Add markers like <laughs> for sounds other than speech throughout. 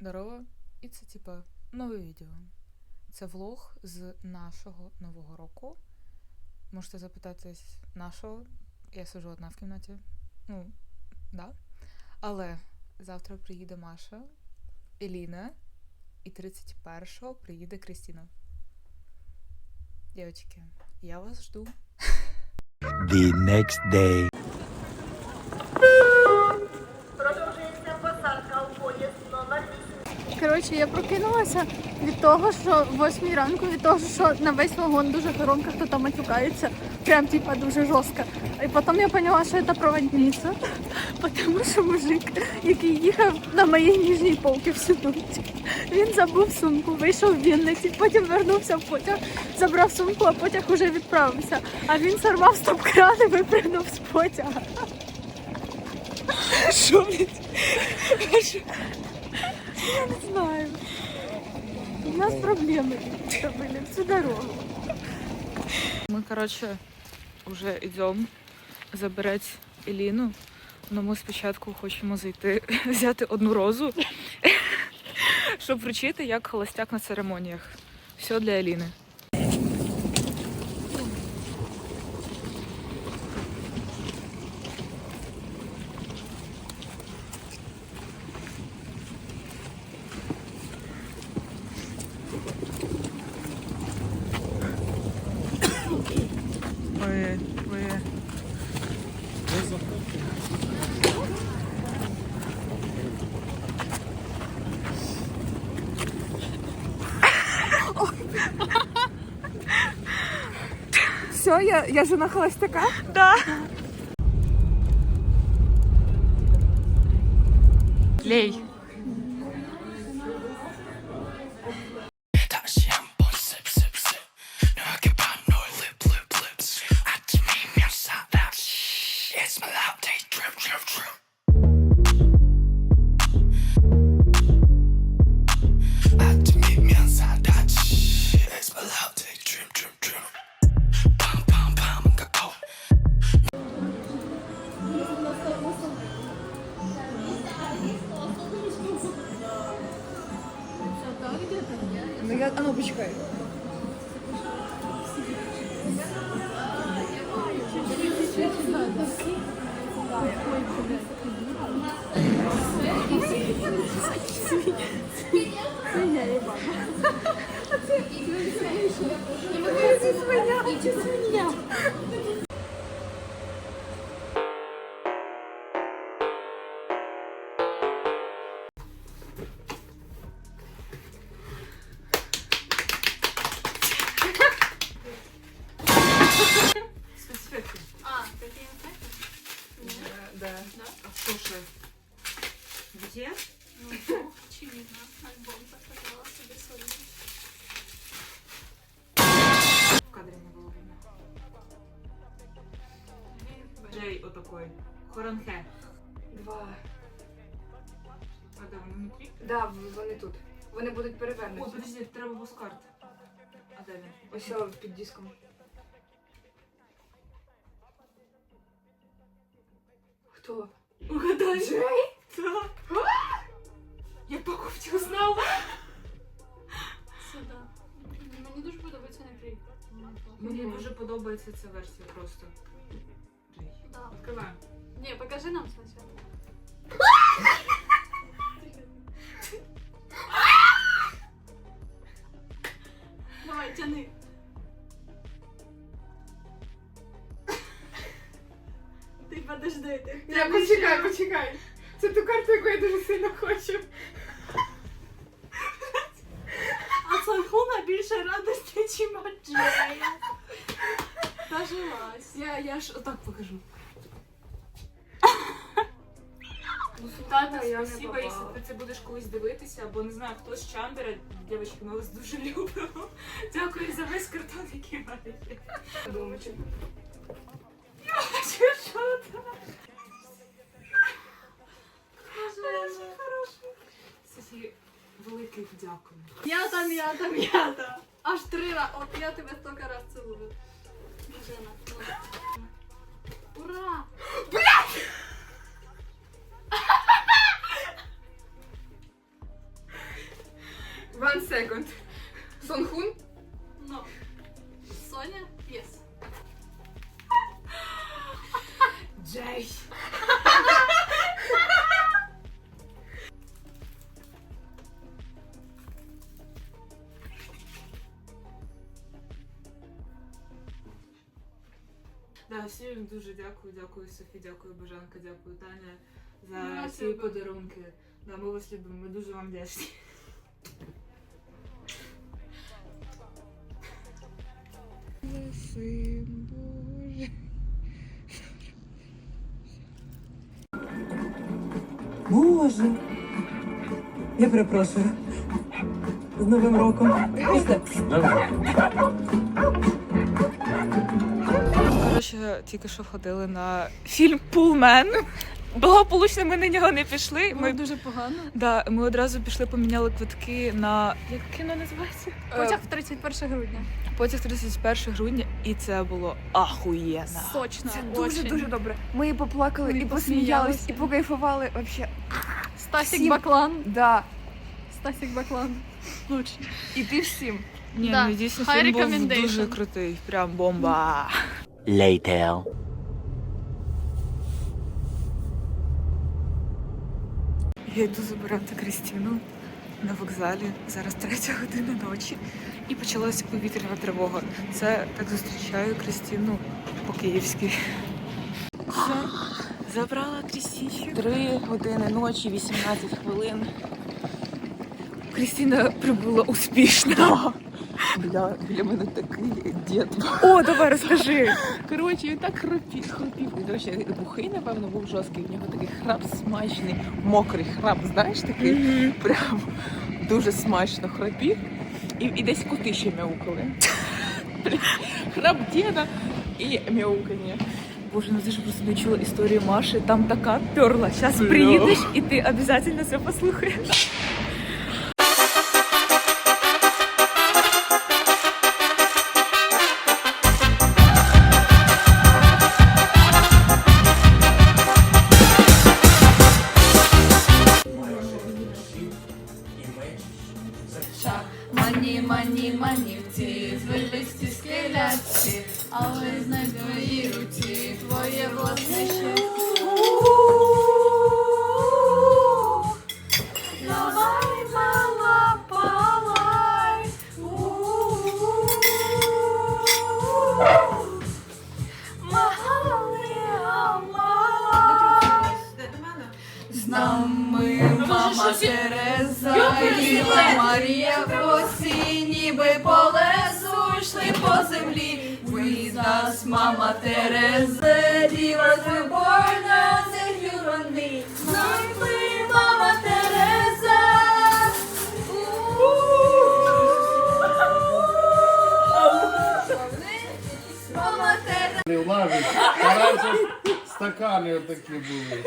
Здорово, і це типа нове відео. Це влог з нашого нового року. Можете запитатись, нашого? Я сижу одна в кімнаті. Ну, да. Але завтра приїде Маша, Еліна, і 31-го приїде Кристина. Дівчатки, я вас жду. The next day. Коротше, я прокинулася від того, що в 8 ранку, від того, що на весь вагон дуже громко хто там матюкається, прям типа дуже жорстко. І потім я поняла, що це проводниця, <laughs> тому що мужик, який їхав на моїй ніжній полці всю ніч, він забув сумку, вийшов в Вінниці, потім вернувся в потяг, забрав сумку, а потяг уже відправився. А він сорвав стоп-кран і випрыгнув з потяга. <laughs> Блядь? Я не знаю. У нас проблеми были всю дорогу. Ми, короче, вже йдемо забирати Еліну. Але ми спочатку хочемо зайти, <laughs> взяти одну розу, <laughs> щоб вручити як холостяк на церемоніях. Все для Еліни. Ми, ми... Все, я, я жена холостяка? Да. Лей. Да, вони тут. Вони будуть О, перевернуті. подожди, треба бускарт. А де він? Ось о, під диском. Хто? Угадай. Джей? Да. Я покупці узнала. Сюда. Мені дуже подобається накрій. Мені дуже подобається ця версія просто. Да. Відкриваємо. Не, покажи нам сначала. Давай, тяни. Ти подожди, ти. Я почекай, почекай. Це ту карту, яку я дуже сильно хочу. А Санхуна більше радості, чим Аджея. Дожилась. Я, я ж отак покажу. Тата, я не якщо ти це будеш колись дивитися, або не знаю, хто з Чандера, дівчатки, ми вас дуже любимо. Дякую за весь картон, який в мене є. Думаю. Що, що там? Софі, велике дякую. Я там, я там, я там. Аж три рази. От я тебе стільки раз цілую. Да, всім дуже дякую, дякую Софі, дякую Бажанка, дякую Таня за Ну, ці подарунки. Да, ми вас любимо, ми дуже вам вдячні. Боже. Я перепрошую. З Новим роком. Після. Коротше, тільки що ходили на фільм Пулмен. Благополучно ми на нього не пішли. Ми Ми, дуже погано. да, ми одразу пішли, поміняли квитки на як кіно називається? Потяг в 31 грудня. Потяг 31 грудня, і це було ахуєнно. Сочно. Це дуже дуже добре. Ми і поплакали, Ми і посміялись, і покайфували. Вообще, Стасік Всім. Баклан. да. Стасік Баклан. Лучше. І ти всім. Ні, Да. ну дійсно фільм був дуже крутий, прям бомба. <laughs> Later. Я йду забирати Крістіну на вокзалі. Зараз третя година ночі. І почалася повітряна тривога. Це так зустрічаю Крістіну по-київськи. Забрала Крістінчик. Три години ночі, 18 хвилин. Крістіна прибула успішно. Бля, біля мене такий дід. О, давай розкажи. Коротше, він так храпів, храпів. Він вообще бухий, напевно, був жорсткий. В нього такий храп смачний, мокрий храп, знаєш такий? Прям дуже смачно храпів. І, і десь коти ще мяукали. Бля, Храп діда і мяукання. Боже, ну ти ж просто не чула історію Маші. Там така перла. Зараз приїдеш і ти обов'язково це послухаєш. always. Влазить. А раніше стакани отакі були.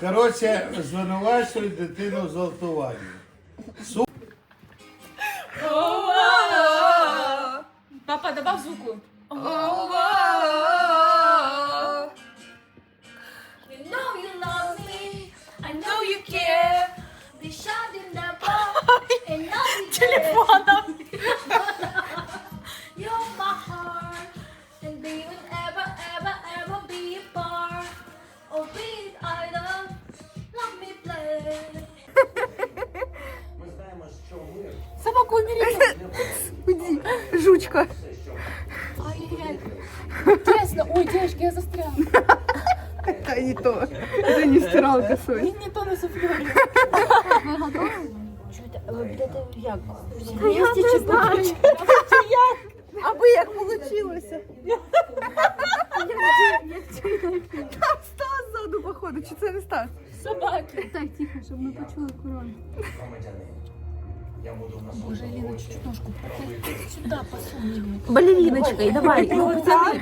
Коротше, звинувачують дитину в зґвалтуванні. То на суфлёре. Аби як получилося. Там Стас ззаду, походу, чи це не Стас? Собаки. Так, тихо, щоб ми почули корону. Сюда посуни. Балеріночкою, давай. Ну, пацани,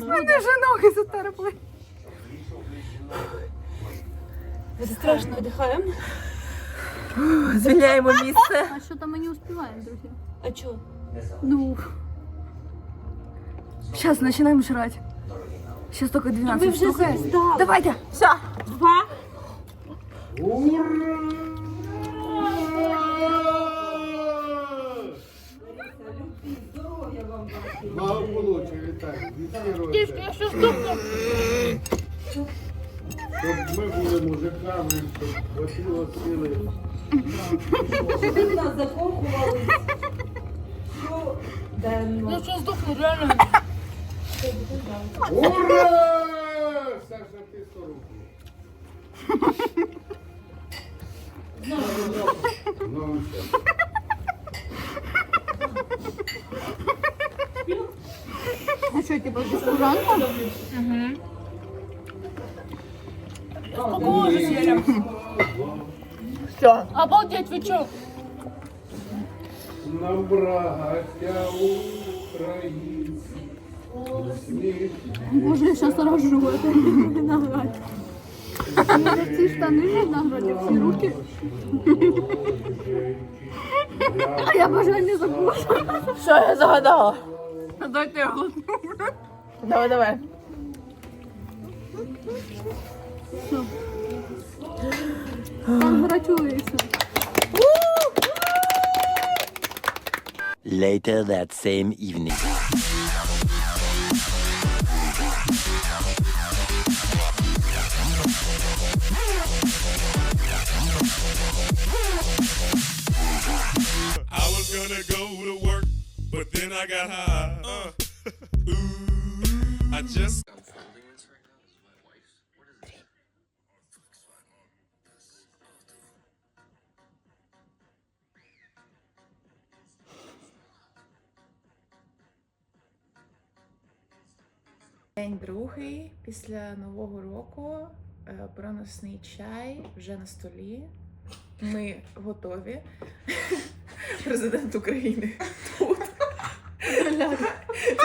Мене вже ноги затерпли. Страшно вдыхаем. Звільняємо місце. А що там ми не успіваємо, друзі? А чё? Ну, Сейчас починаємо жрати. Сейчас только 12 штук. Давайте. Все. Два. Благополуччя, вітаю. Від щирого серця. Щоб ми були мужиками, щоб хватило сили. Ну що здохну, реально. Ура! Саша, ти 100 рублів. Ну, все. А что, типа, без служанка? Обалдеть. На браття українці. Боже, я сейчас рожу. Это не награть. Мне ці штани не награть, всі руки. А я бажання забула. Що я загадала? Дайте я глотну. Давай, давай. Congratulations. Later that same evening. I was gonna go to work, but then I got high. Uh, <laughs> ooh, I just. День другий після Нового року. е, Проносний чай вже на столі. Ми готові. Президент України тут.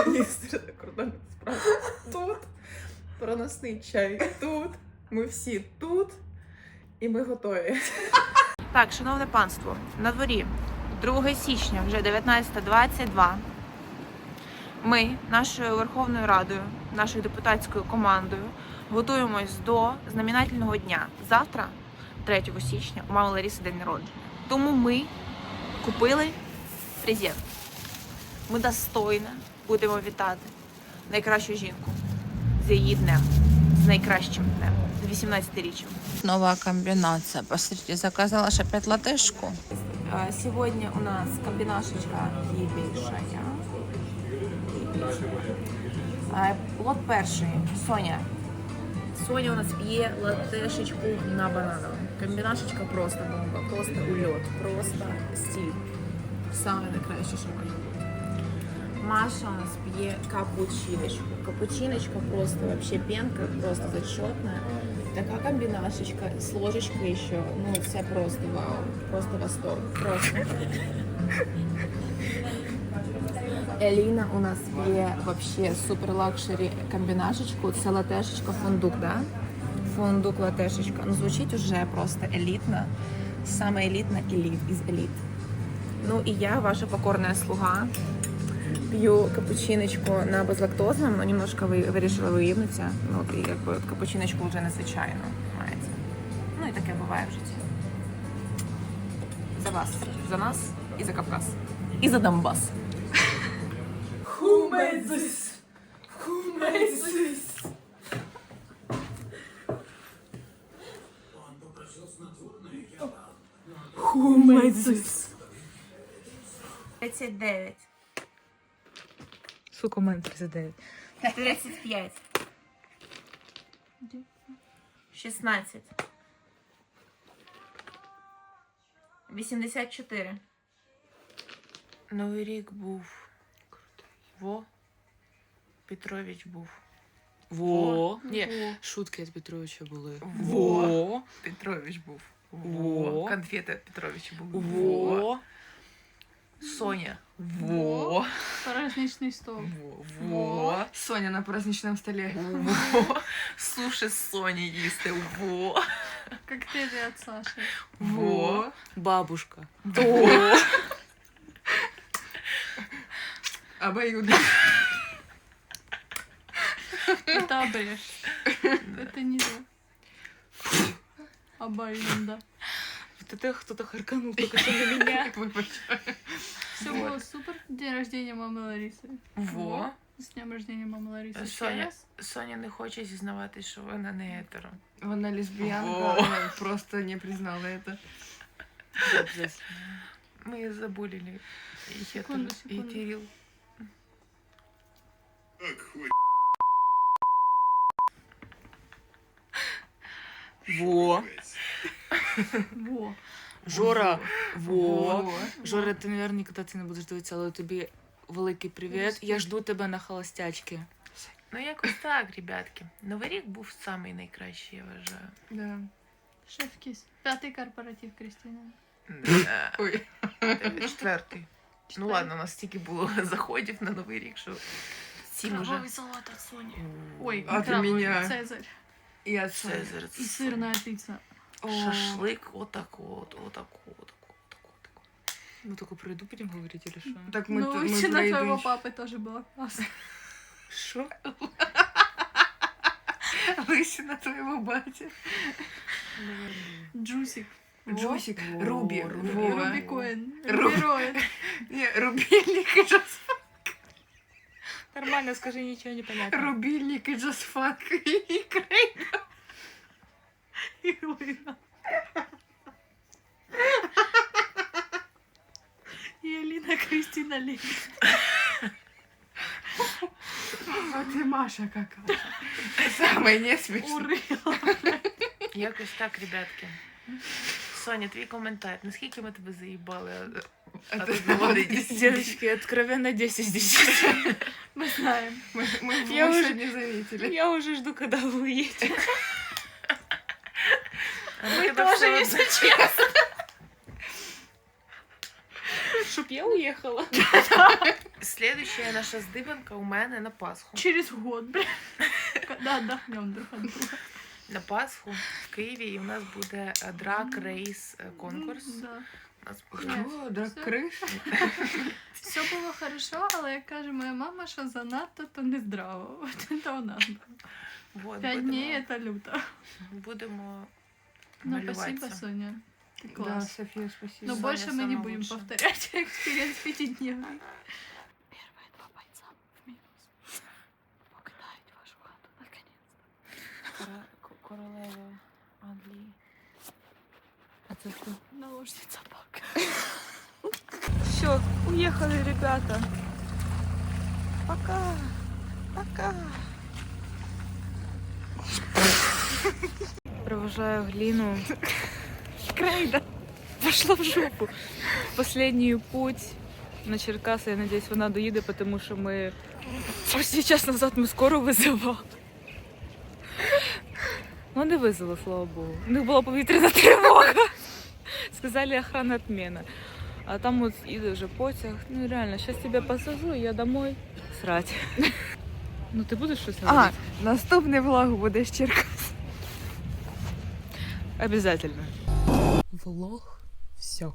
Міністр закордонних справ тут. Проносний чай тут. Ми всі тут. І ми готові. Так, шановне панство, на дворі 2 січня, вже 19.22. Ми нашою Верховною Радою, нашою депутатською командою готуємось до знаменательного дня. Завтра, 3 січня, у мами Ларіси день народження. Тому ми купили презент. Ми достойно будемо вітати найкращу жінку з її днем, з найкращим днем, з 18-річчям. Новая комбинация. Посмотрите, заказала опять латышку. А, у нас комбинашечка ебейшая. А, Лот перший. Соня. Соня у нас п'є латешечку на банановому. Комбінашечка просто бомба, просто ульот, просто стіль. Саме найкраще, що може бути. Маша у нас п'є капучиночку. Капучиночка просто вообще пенка, просто зачетная. Така комбінашечка з ложечкою ще. Ну, це просто вау. Просто восторг. Просто. Еліна у нас п'є вообще супер лакшері комбінашечку. Це латешечка фундук, да? Фундук латешечка. Ну, звучить уже просто елітно. Саме елітна еліт із еліт. Ну і я, ваша покорная слуга, пью капучиночку на безлактозном, но немножко ви, вирішила виїбнутися. Ну, от, і якби капучиночку вже незвичайно, знаєте. Ну і таке буває в житті. За вас, за нас і за Кавказ. І за Донбас. Who made this? Who made this? Who made this? 39. Сука, у мене 39. 35. 16. 84. Новий рік був. Во. Петрович був. Во. Ні, шутки від Петровича були. Во. Петрович був. Во. Конфета Петрович був. Во. Соня. Во. Праздничный стол. Во. Во. Соня на праздничном столе. Во. Суші з Соні їсти. Во. Коктейли от Саши. Во. Бабушка. Во. Обоюдно. Это это обрежь. Это не то. Обоюдно. Вот это кто-то харканул только что на <laughs> меня. <laughs> Все было супер. День рождения мамы Ларисы. Во. С днем рождения мамы Ларисы. Ще Соня, раз. Соня не хоче зізнавати, що вона не етеро. Вона лесбиянка, Во. она просто не признала это. Ми забулили і хетер, Секунду, і секунду. Кирил. Во. Во. Жора. Во. Жора, ти, мабуть, ніколи це не будеш дивитися, але тобі великий привіт. Я жду тебе на холостячки. Ну якось так, ребятки. Новий рік був самий найкращий, я вважаю. Да. Шеф-кис. Пятый корпоратив Кристина. Да. Ой. Четвертий. Ну ладно, у нас стільки було заходів на новий рік, що сім уже. Крабовый салат от Сони. Ой, От крабовый. меня. Цезарь. И от Цезарь. И сырная пицца. Шашлик, отак от, отак от, отак от, отак от. Мы только про еду будем говорить или что? Так мы, Ну, мы еду твоего папы тоже была <laughs> классно. Що? Лысина твоего батя. Джусик. Джусик. Руби. Руби. Вова. Рубикоин. Ру- Рубероид. <laughs> Не, рубильник и джаз... Нормально, скажи, ничего не понятно. Рубильник и джазфанк. <laughs> И крей. И Лына. И Алина Кристина Лей. А ты Маша какая. Самое не смешно. Урыла. Якось так, ребятки. Соня, твій коментар. Наскільки ми тебе заїбали? а- Это От одного до десяти? Девочки, откровенно 10 из 10. <laughs> Мы знаем. Мы, мы, Я мы уже- сегодня заметили. Я уже жду, когда вы уедете. <laughs> А ми тебе все одно- честно. <laughs> Чтоб я уехала. Слідуща наша здибанка у мене на Пасху. Через год, бля. Когда отдохнем друг от друга. На Пасху в Києві і у нас буде е, драк рейс е, конкурс. Да. У нас буде Что, драк Всё. крыш? <laughs> Все було хорошо, але як каже моя мама, що занадто, то не здраво. <laughs> От це у нас було. Вот, П'ять будемо, днів це люто. будемо Ну, спасибо, малюватися. Соня. Ты Да, класс. София, спасибо. Но Соня больше мы не самая будем лучшая. повторять экспириенс <laughs> пятидневный. Первые два бойца в минус. Покидають вашу хату, наконец-то. Кора- ко- королева Англії. А це що? Наложница пак. Все, уехали, ребята. Пока. Пока. Провожаю Глину. Крейда. Пошла в жопу. Последний путь на Черкаси. Я надеюсь, вона доїде, тому що ми почти час назад ми скоро визивали. Ну, не визвали, слава Богу. У них була повітряна тривога. Сказали, охрана отмена. А там вот и уже потяг. Ну реально, сейчас тебя посажу, я домой срать. <laughs> Ну ти будеш щось А, говорити? наступний влог буде з Черкас. Обязательно. Влог. Все.